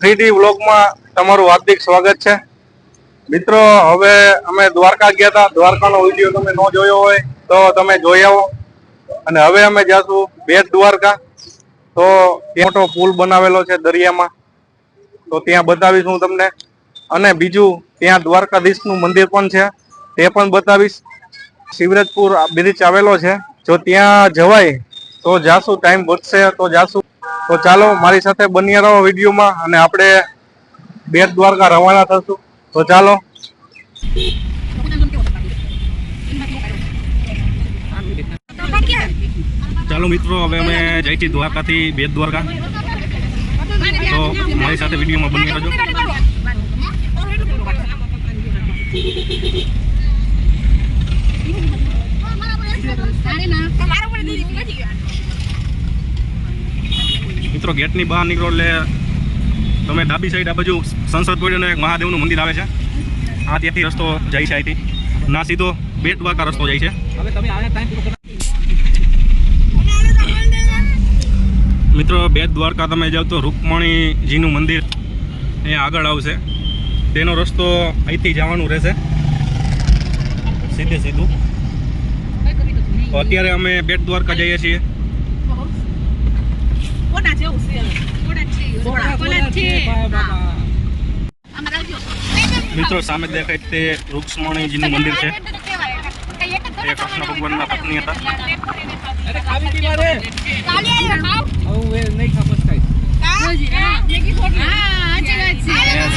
Three D વ્લોગમાં તમારું હાર્દિક સ્વાગત છે. મિત્રો, હવે અમે દ્વારકા ગયા હતા. દ્વારકાનો વીડિયો તમે ન જોયો હોય તો તમે જોઈ આવો. અને હવે અમે જાશું બેટ દ્વારકા. તો મોટો પુલ બનાવેલો છે દરિયામાં. તો ત્યાં બતાવીશ હું તમને. અને બીજું, ત્યાં દ્વારકાધીશનું મંદિર પણ છે. તે પણ બતાવીશ. શિવરાજપુર બ્રિજ આવેલો છે. જો ત્યાં જવાય તો જાશું ટાઈમ બચશે તો જાશું તો ચાલો મારી સાથે બન્યા રહો વિડીયોમાં અને આપણે બેટ દ્વારકા રવાના થશું. તો ચાલો. ચાલો મિત્રો હવે અમે જઈ છીએ દ્વારકાથી બેટ દ્વારકા. તો મારી સાથે વિડીયોમાં બની રહેજો. મિત્રો ગેટની બહાર નીકળો એટલે તમે ડાબી સાઈડ આ બાજુ સંસદ એક મહાદેવનું મંદિર આવે છે. આ ત્યાંથી રસ્તો જાય છે અહીંથી. ના સીધો બેટ દ્વારકા રસ્તો જાય છે. મિત્રો બેટ દ્વારકા તમે જાઓ તો રૂકમણીજીનું મંદિર એ આગળ આવશે. તેનો રસ્તો અહીંથી જવાનું રહેશે. સીધે સીધું. અત્યારે અમે બેટ દ્વારકા જઈએ છીએ. મિત્રો, સામે દેખાય તે રૂક્ષ્મણીજીનું મંદિર છે. એ કૃષ્ણ ભગવાનના પત્ની હતા.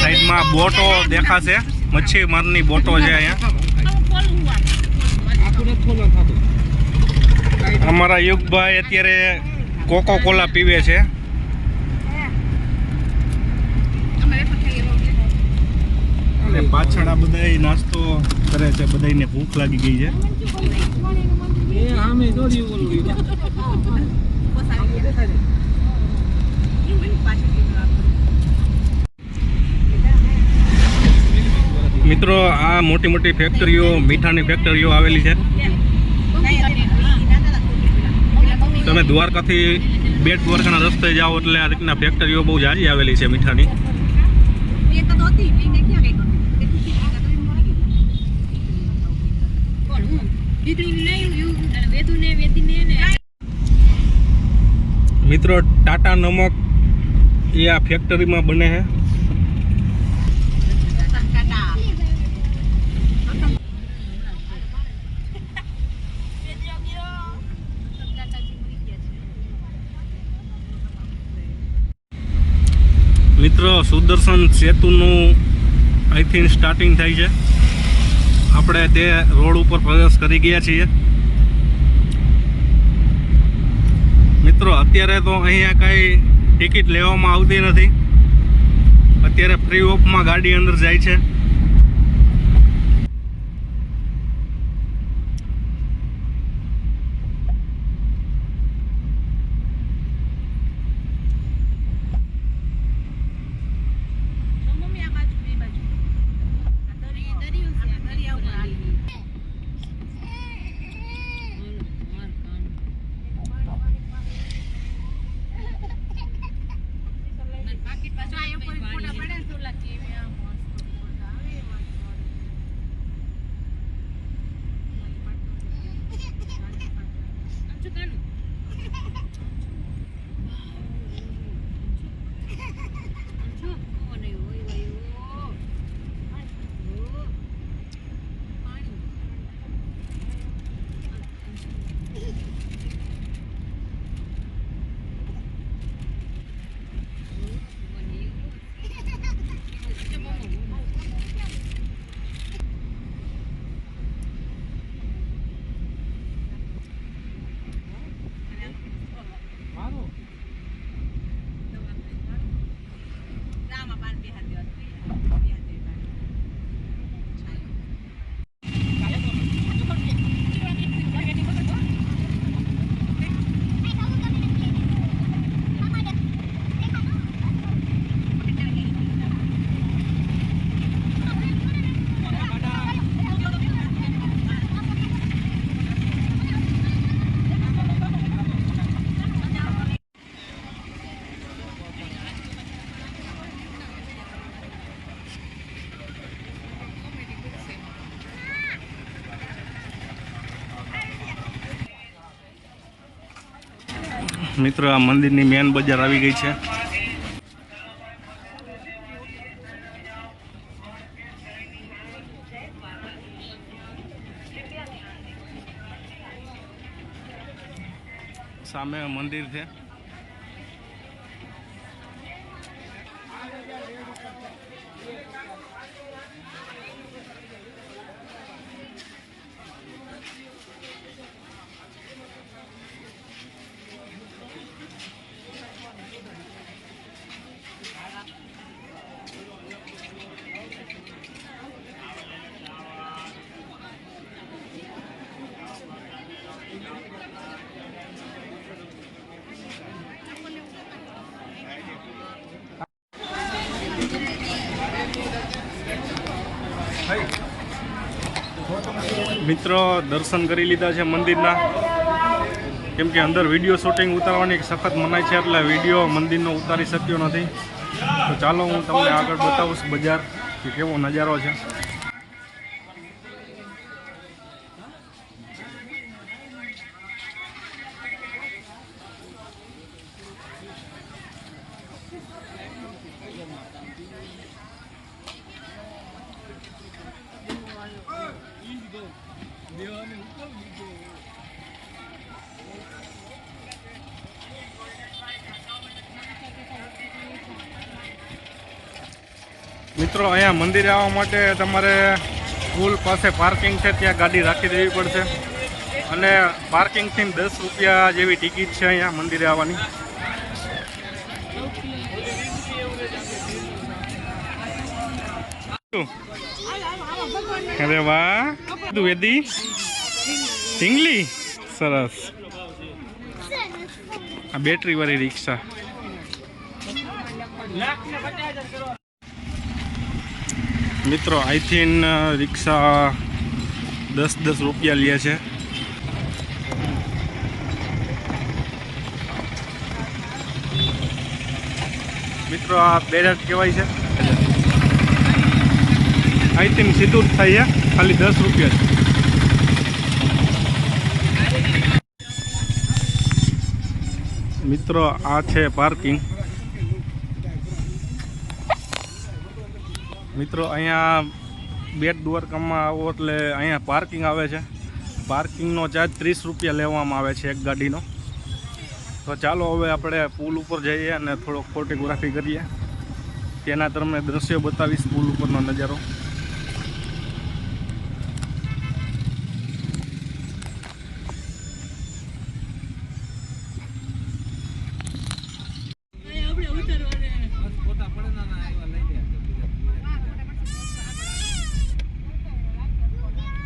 સાઈડમાં બોટો દેખાશે. મચ્છી મારની બોટો છે અહીંયા. અમારા યુગભાઈ અત્યારે કોકો કોલા પીવે છે. અને પાછળ આ બધા નાસ્તો કરે છે બધાને ભૂખ લાગી ગઈ છે. મિત્રો આ મોટી મોટી ફેક્ટરીઓ મીઠાની ફેક્ટરીઓ આવેલી છે. તમે દ્વારકાથી બેટ દ્વારકાના રસ્તે જાઓ એટલે આ રીતના ફેક્ટરીઓ બહુ જાજી આવેલી છે મીઠાની. મિત્રો ટાટા નમક એ આ ફેક્ટરીમાં બને છે. મિત્રો સુદર્શન સેતુનું અહીંથી સ્ટાર્ટિંગ થાય છે. આપણે તે રોડ ઉપર પ્રવેશ કરી ગયા છીએ. મિત્રો, અત્યારે તો અહીંયા કાંઈ ટિકિટ લેવામાં આવતી નથી. અત્યારે ફ્રી ઓફમાં ગાડી અંદર જાય છે. મિત્રો આ મંદિરની મેન બજાર આવી ગઈ છે. સામે મંદિર છે. મિત્રો દર્શન કરી લીધા છે મંદિરના. કેમ કે અંદર વીડિયો શૂટિંગ ઉતારવાની સખત મનાય છે, એટલે વીડિયો મંદિરનો ઉતારી શક્યો નથી. તો ચાલો હું તમને આગળ બતાવું બજાર કે કેવો નજારો છે. મિત્રો, અહીંયા મંદિરે આવવા માટે તમારે સ્કૂલ પાસે પાર્કિંગ છે, ત્યાં ગાડી રાખી દેવી પડશે. અને પાર્કિંગથી દસ રૂપિયા જેવી ટિકિટ છે અહીંયા મંદિરે આવવાની. અરે વાહ! વેદી? ઢીંગલી? સરસ. આ બેટરી વાળી રિક્ષા. મિત્રો આઈથીન રિક્ષા દસ દસ રૂપિયા લે છે. મિત્રો, આ બેરેટ કહેવાય છે. આઈથીન સીધું જ થાય છે ખાલી દસ રૂપિયા મિત્રો, આ છે પાર્કિંગ. મિત્રો, અહીંયા બેટ દ્વારકામાં આવો એટલે અહીંયા પાર્કિંગ આવે છે. પાર્કિંગનો ચાર્જ ત્રીસ રૂપિયા લેવામાં આવે છે એક ગાડીનો. તો ચાલો હવે આપણે પુલ ઉપર જઈએ અને થોડોક ફોટોગ્રાફી કરીએ. તેના તમને દ્રશ્યો બતાવીશ પુલ ઉપરનો નજારો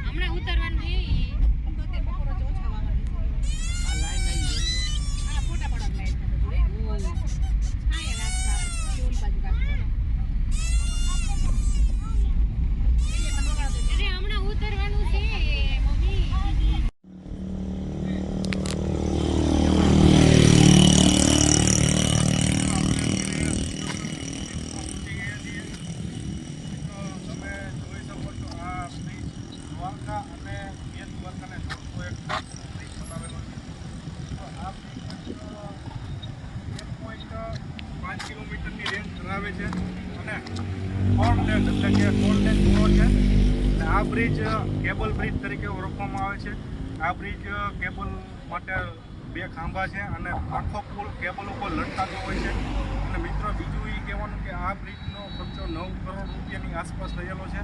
હમણાં ઉતરવાનું નહીં તો તે બપોર જ ઓછા વાગવાનું હા ફોટા પડવા લાઈટ હા એ નાસ્તા ઓલી બાજુ કાઢો અરે હમણાં ઉતરવાનું છે મમ્મી તમે જોઈ શકો છો આ બ્રિજ દ્વારકા અને બેટ દ્વારકાને જોડતો એક બ્રિજ બનાવેલો છે તો આ બ્રિજ એક પોઈન્ટ પાંચ કિલોમીટરની રેન્જ ધરાવે છે અને ફોર લેન એટલે કે ફોર લેન છે. અને આ બ્રિજ કેબલ બ્રિજ તરીકે ઓળખવામાં આવે છે. આ બ્રિજ કેબલ માટે બે ખાંભા છે અને આખો પુલ કેબલ ઉપર લટકાતો હોય છે. અને મિત્રો, બીજું એ કહેવાનું કે આ બ્રિજનો ખર્ચો નવ કરોડ રૂપિયાની આસપાસ થયેલો છે.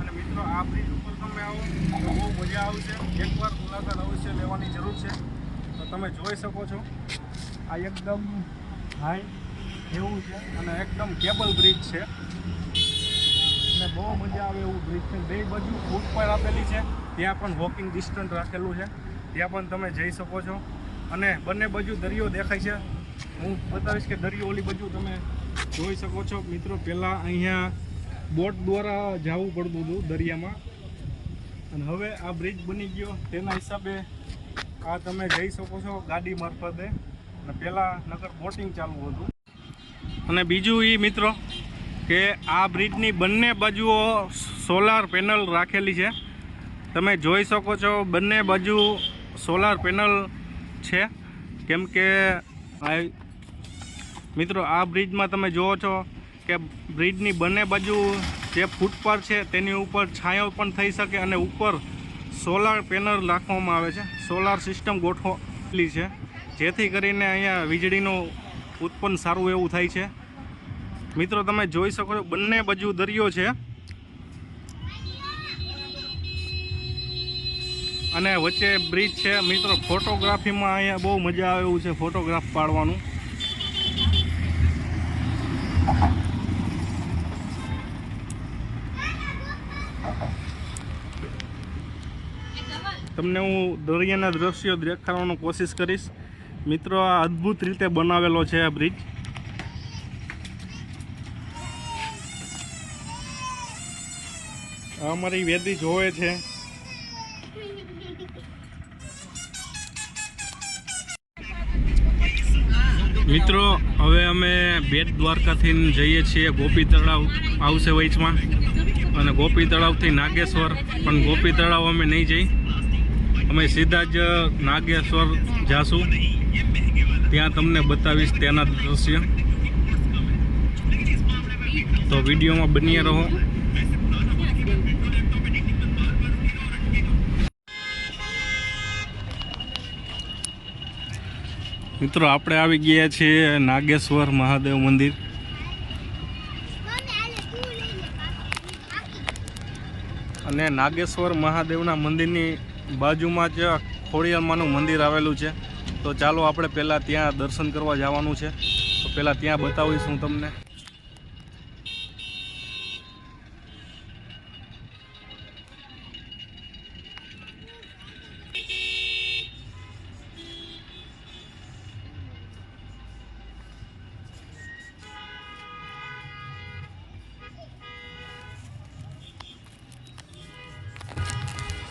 અને મિત્રો, આ બ્રિજ ઉપર તમે આવો બહુ મજા આવશે. એકવાર મુલાકાત અવશ્ય લેવાની જરૂર છે. તો તમે જોઈ શકો છો. આ એકદમ હાઈ એવું છે અને એકદમ કેબલ બ્રિજ છે. અને બહુ મજા આવે એવું બ્રિજ છે. બે બાજુ ફૂટ પર આપેલી છે. ત્યાં પણ વોકિંગ ડિસ્ટન્સ રાખેલું છે. ત્યાં પણ તમે જઈ શકો છો. અને બંને બાજુ દરિયો દેખાય છે. હું બતાવીશ કે દરિયો ઓલી બાજુ તમે જોઈ શકો છો. મિત્રો પહેલાં અહીંયા બોટ દ્વારા જવું પડતું હતું દરિયામાં. અને હવે આ બ્રિજ બની ગયો. તેના હિસાબે આ તમે જઈ શકો છો ગાડી મારફતે. અને પહેલાં નગર બોટિંગ ચાલુ હતું. અને બીજું એ મિત્રો કે આ બ્રિજની બંને બાજુઓ સોલાર પેનલ રાખેલી છે. તમે જોઈ શકો છો બંને બાજુ સોલાર પેનલ છે. કેમ કે મિત્રો આ બ્રિજમાં તમે જુઓ છો કે બ્રિજની બંને બાજુ જે ફૂટપાથ છે તેની ઉપર છાંયો પણ થઈ શકે અને ઉપર સોલાર પેનલ રાખવામાં આવે છે. સોલાર સિસ્ટમ ગોઠવેલી છે. જેથી કરીને અહીંયા વીજળીનું ઉત્પન્ન સારું એવું થાય છે. મિત્રો, તમે જોઈ શકો છો, બંને બાજુ દરિયો છે. અને વચ્ચે બ્રિજ છે. મિત્રો ફોટોગ્રાફીમાં અહીંયા બહુ મજા આવે એવું છે ફોટોગ્રાફ પાડવાનું. તમને હું દરિયાના દ્રશ્યો દેખાડવાનો કોશિશ કરીશ. મિત્રો, આ અદ્ભુત રીતે બનાવેલો છે આ બ્રિજ આ અમારી વેદી જોવે છે. મિત્રો, હવે અમે બેટ દ્વારકાથી જઈએ છીએ ગોપી તળાવ આવશે વચમાં અને ગોપી તળાવથી નાગેશ્વર, પણ ગોપી તળાવ અમે નહીં જઈ. અમે સીધા જ નાગેશ્વર જાશું. ત્યાં તમને બતાવીશ તેના દ્રશ્ય. તો વિડીયોમાં બન્યા રહો. મિત્રો, આપણે આવી ગયા છીએ નાગેશ્વર મહાદેવ મંદિર. અને નાગેશ્વર મહાદેવના મંદિરની બાજુમાં જ ખોડિયામાનું મંદિર આવેલું છે. તો ચાલો આપણે પહેલાં ત્યાં દર્શન કરવા જવાનું છે. તો પહેલાં ત્યાં બતાવીશ હું તમને.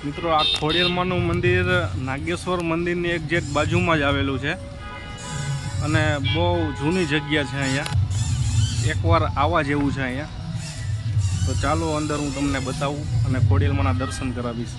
મિત્રો, આ ખોડિયારમાંનું મંદિર, નાગેશ્વર મંદિરની એક જેક બાજુમાં જ આવેલું છે. અને બહુ જૂની જગ્યા છે અહીંયા. એકવાર આવવા જેવું છે અહીંયા. તો ચાલો અંદર હું તમને બતાવું અને ખોડિયારમાંના દર્શન કરાવીશ.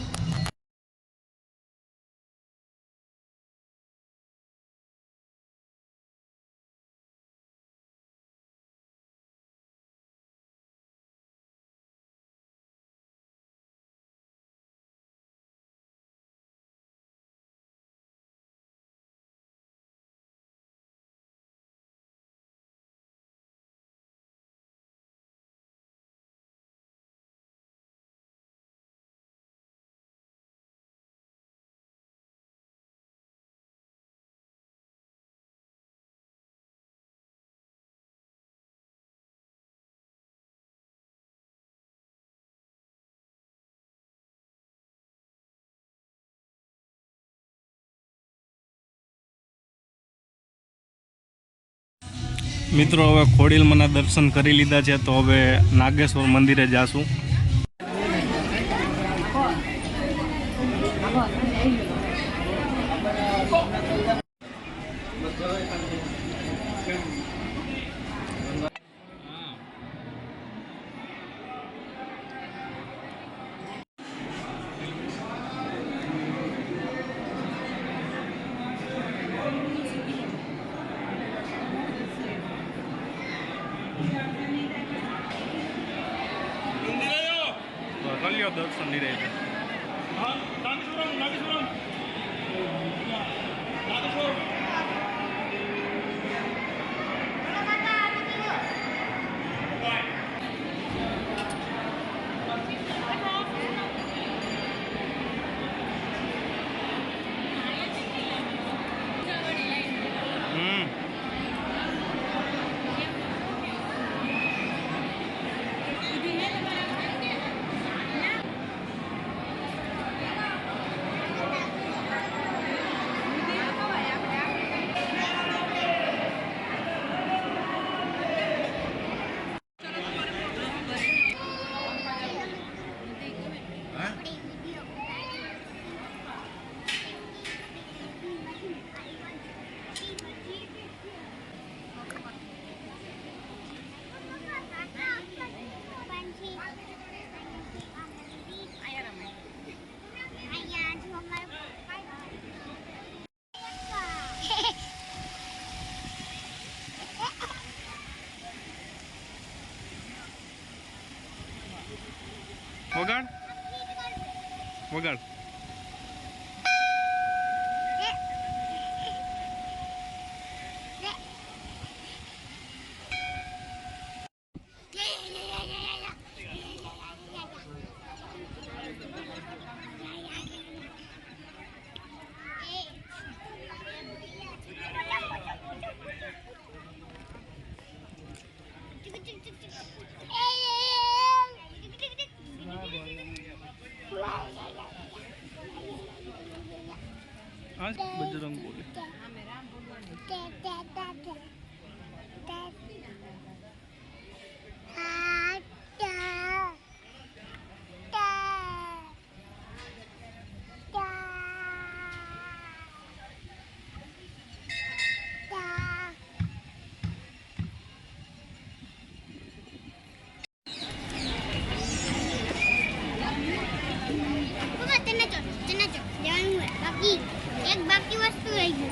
મિત્રો હવે ખોડિલમાંના દર્શન કરી લીધા છે તો હવે નાગેશ્વર મંદિરે જાશું. તો કલ્યો દર્શન નિરે વગાડ. વગાડ. આ બજરંગ બોલે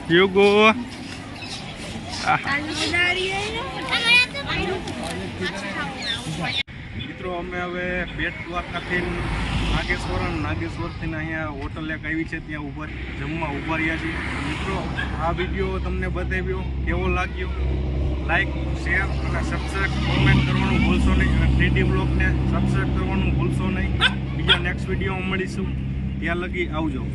ગયું યુગો. મિત્રો, અમે હવે બેટ દ્વારકાથી નાગેશ્વર અને નાગેશ્વરથી અહીંયા હોટલ એક આવી છે, ત્યાં ઊભા જમવા ઊભા રહ્યા છીએ. મિત્રો, આ વીડિયો તમને બતાવ્યો, કેવો લાગ્યો? લાઈક શેર અને સબસ્ક્રાઈબ કોમેન્ટ કરવાનું ભૂલશો નહીં અને થ્રીડી બ્લોગને સબસ્ક્રાઈબ કરવાનું ભૂલશો નહીં. બીજા નેક્સ્ટ વિડીયોમાં મળીશું. ત્યાં લગી આવજો.